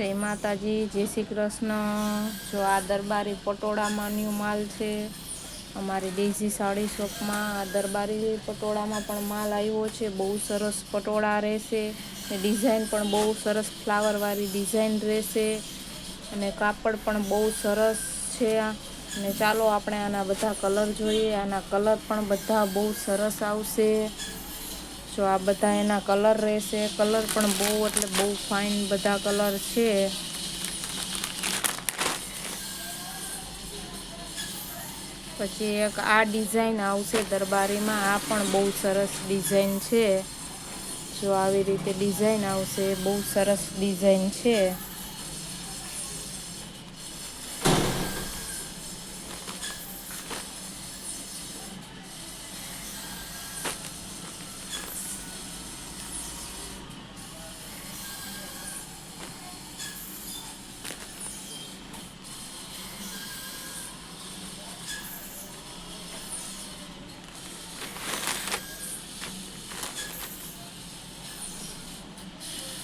જય માતાજી, જય શ્રી કૃષ્ણ. જો આ દરબારી પટોળામાં ન્યૂ માલ છે. અમારી ડેઝી સાડી શોપમાં આ દરબારી પટોળામાં પણ માલ આવ્યો છે. બહુ સરસ પટોળા રહેશે. ડિઝાઇન પણ બહુ સરસ ફ્લાવરવાળી ડિઝાઇન રહેશે. અને કાપડ પણ બહુ સરસ છે અને ચાલો આપણે આના બધા કલર જોઈએ. આના કલર પણ બધા બહુ સરસ આવશે. જો આ બધા એના કલર રહેશે. કલર પણ બહુ એટલે બહુ ફાઇન બધા કલર છે. પછી એક આ ડિઝાઇન આવશે દરબારીમાં. આ પણ બહુ સરસ ડિઝાઇન છે. જો આવી રીતે ડિઝાઇન આવશે, બહુ સરસ ડિઝાઇન છે.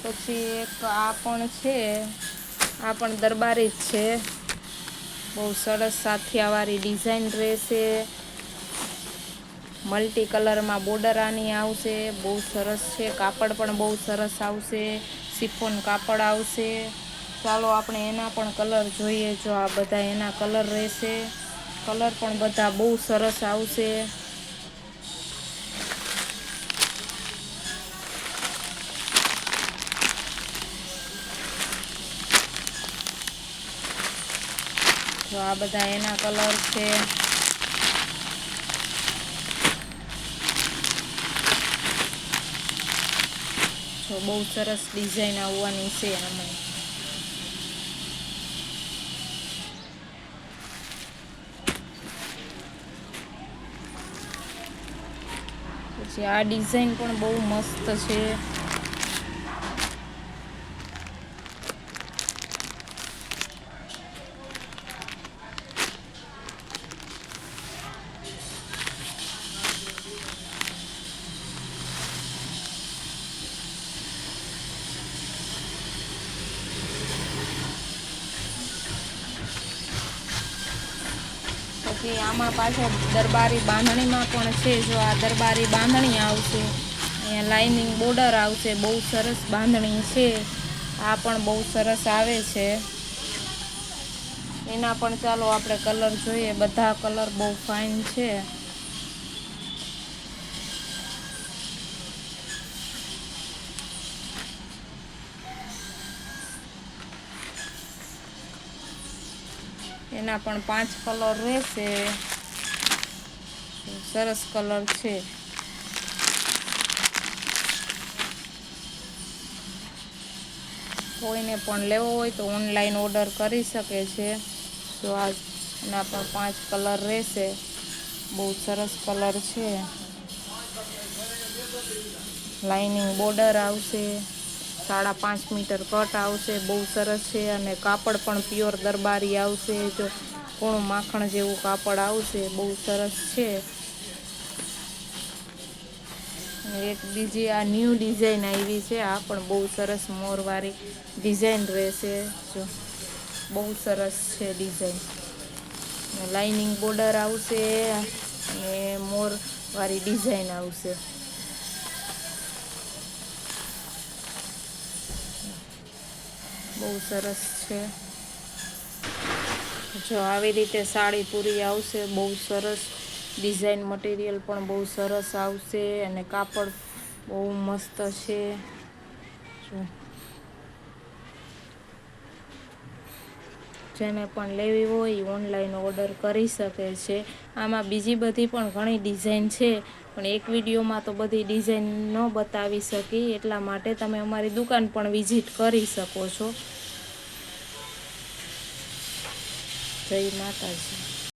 પછી એક આ પણ છે. આ પણ દરબારી જ છે. બહુ સરસ સાથિયાવાળી ડિઝાઇન રહેશે. મલ્ટી કલરમાં બોર્ડર આની આવશે. બહુ સરસ છે. કાપડ પણ બહુ સરસ આવશે. સિફોન કાપડ આવશે. ચાલો આપણે એના પણ કલર જોઈએ જો આ બધા એના કલર રહેશે. કલર પણ બધા બહુ સરસ આવશે. જો આ બધા એના કલર છે. જો બહુ સરસ ડિઝાઇન આવવાની છે આમાં. પછી આ ડિઝાઇન પણ બહુ મસ્ત છે. પછી આમાં પાછળ દરબારી બાંધણીમાં પણ છે. જો આ દરબારી બાંધણી આવશે, અહીંયા લાઇનિંગ બોર્ડર આવશે, બહુ સરસ બાંધણી છે. આ પણ બહુ સરસ આવે છે. એના પણ ચાલો આપણે કલર જોઈએ. બધા કલર બહુ ફાઇન છે. એના પણ પાંચ કલર રહેશે. સરસ કલર છે. કોઈને પણ લેવો હોય તો ઓનલાઈન ઓર્ડર કરી શકે છે. જો આ એના પણ પાંચ કલર રહેશે. બહુ સરસ કલર છે. લાઇનિંગ બોર્ડર આવશે. સાડા પાંચ મીટર કટ આવશે, બહુ સરસ છે અને કાપડ પણ પ્યોર દરબારી આવશે, જો કોણું માખણ જેવું કાપડ આવશે, બહુ સરસ છે. એક બીજી આ ન્યૂ ડિઝાઇન આવી છે, આ પણ બહુ સરસ મોરવાળી ડિઝાઇન રહેશે, જો બહુ સરસ છે ડિઝાઇન. લાઇનિંગ બોર્ડર આવશે અને મોરવાળી ડિઝાઇન આવશે. બહુ સરસ છે. જો આવી રીતે સાડી પૂરી આવશે, બહુ સરસ ડિઝાઇન મટીરિયલ પણ બહુ સરસ આવશે અને કાપડ બહુ મસ્ત છે. જો. જેને પણ લેવી હોય ઓનલાઈન ઓર્ડર કરી શકે છે. આમાં બીજી બધી પણ ઘણી ડિઝાઇન છે, પણ એક વિડીયોમાં તો બધી ડિઝાઇન ન બતાવી શકી એટલા માટે તમે અમારી દુકાન પણ વિઝિટ કરી શકો છો. જય માતાજી.